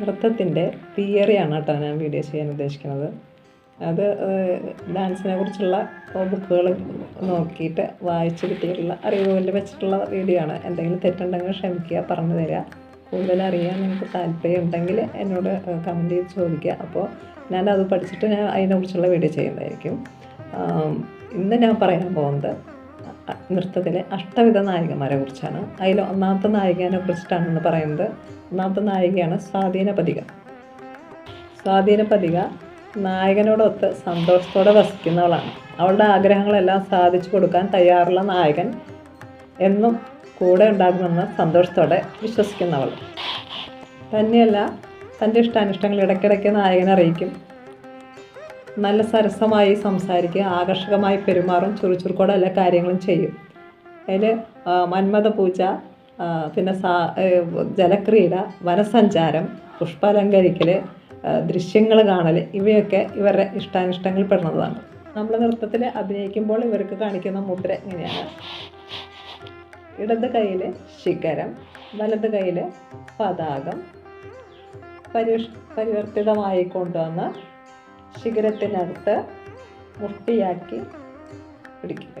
നൃത്തത്തിന്റെ തിയറിയാണ് കേട്ടോ ഞാൻ വീഡിയോ ചെയ്യാൻ ഉദ്ദേശിക്കുന്നത്. അത് ഡാൻസിനെ കുറിച്ചുള്ള ബുക്കുകൾ നോക്കിയിട്ട് വായിച്ച് കിട്ടിയിട്ടുള്ള അറിവുകളിൽ വെച്ചിട്ടുള്ള വീഡിയോ ആണ്. എന്തെങ്കിലും തെറ്റുണ്ടെങ്കിൽ ക്ഷമിക്കുക പറഞ്ഞു തരിക. കൂടുതൽ അറിയാൻ നിങ്ങൾക്ക് താല്പര്യം ഉണ്ടെങ്കിൽ എന്നോട് കമന്റ് ചെയ്ത് ചോദിക്കുക. അപ്പോൾ ഞാൻ അത് പഠിച്ചിട്ട് ഞാൻ അതിനെക്കുറിച്ചുള്ള വീഡിയോ ചെയ്യുന്നതായിരിക്കും. ഇന്ന് ഞാൻ പറയാൻ പോകുന്നത് നൃത്തത്തിലെ അഷ്ടവിധ നായികമാരെ കുറിച്ചാണ്. അതിൽ ഒന്നാമത്തെ നായികനെ കുറിച്ചിട്ടാണ് ഇന്ന് പറയുന്നത്. ഒന്നാമത്തെ നായികയാണ് സ്വാധീന പതിക. സ്വാധീന പതിക നായകനോടൊത്ത് സന്തോഷത്തോടെ വസിക്കുന്നവളാണ്. അവളുടെ ആഗ്രഹങ്ങളെല്ലാം സാധിച്ചു കൊടുക്കാൻ തയ്യാറുള്ള നായകൻ എന്നും കൂടെ ഉണ്ടാകുമെന്ന് സന്തോഷത്തോടെ വിശ്വസിക്കുന്നവൾ. തന്നെയല്ല തന്റെ ഇഷ്ടാനിഷ്ടങ്ങൾ ഇടയ്ക്കിടയ്ക്ക് നായകനെ അറിയിക്കും. നല്ല സരസമായി സംസാരിക്കുക ആകർഷകമായി പെരുമാറും ചുറുചുറുക്കോടെ എല്ലാ കാര്യങ്ങളും ചെയ്യും. അതിൽ മന്മത പൂജ പിന്നെ സാ ജലക്രീഡ വനസഞ്ചാരം പുഷ്പാലങ്കരിക്കൽ ദൃശ്യങ്ങൾ കാണൽ ഇവയൊക്കെ ഇവരുടെ ഇഷ്ടാനിഷ്ടങ്ങൾ പെടുന്നതാണ്. നമ്മൾ നൃത്തത്തിൽ അഭിനയിക്കുമ്പോൾ ഇവർക്ക് കാണിക്കുന്ന മുദ്ര ഇങ്ങനെയാണ്. ഇടത് കയ്യിൽ ശിഖരം വലത് കയ്യിൽ പതാകം പരിഷ് പരിവർത്തിതമായി കൊണ്ടുവന്ന് ശിഖരത്തിനടുത്ത് മുട്ടിയാക്കി പിടിക്കുക.